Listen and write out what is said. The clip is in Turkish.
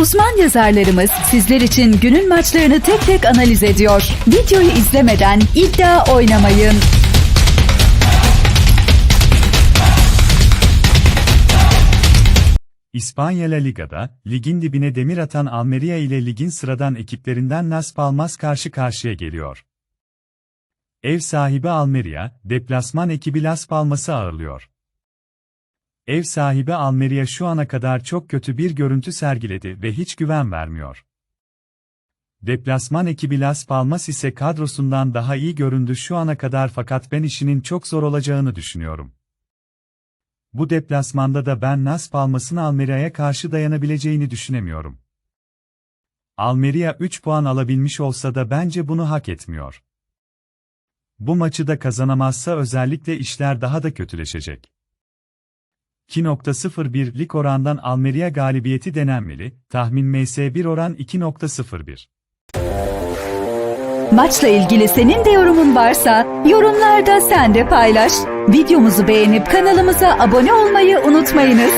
Uzman yazarlarımız sizler için günün maçlarını tek tek analiz ediyor. Videoyu izlemeden iddia oynamayın. İspanya La Liga'da, ligin dibine demir atan Almeria ile ligin sıradan ekiplerinden Las Palmas karşı karşıya geliyor. Ev sahibi Almeria, deplasman ekibi Las Palmas'ı ağırlıyor. Ev sahibi Almeria şu ana kadar çok kötü bir görüntü sergiledi ve hiç güven vermiyor. Deplasman ekibi Las Palmas ise kadrosundan daha iyi göründü şu ana kadar fakat ben işinin çok zor olacağını düşünüyorum. Bu deplasmanda da ben Las Palmas'ın Almeria'ya karşı dayanabileceğini düşünemiyorum. Almeria 3 puan alabilmiş olsa da bence bunu hak etmiyor. Bu maçı da kazanamazsa özellikle işler daha da kötüleşecek. 2.01 lig orandan Almeria galibiyeti denenmeli, tahmin MS1 oran 2.01. Maçla ilgili senin de yorumun varsa yorumlarda sen de paylaş. Videomuzu beğenip kanalımıza abone olmayı unutmayınız.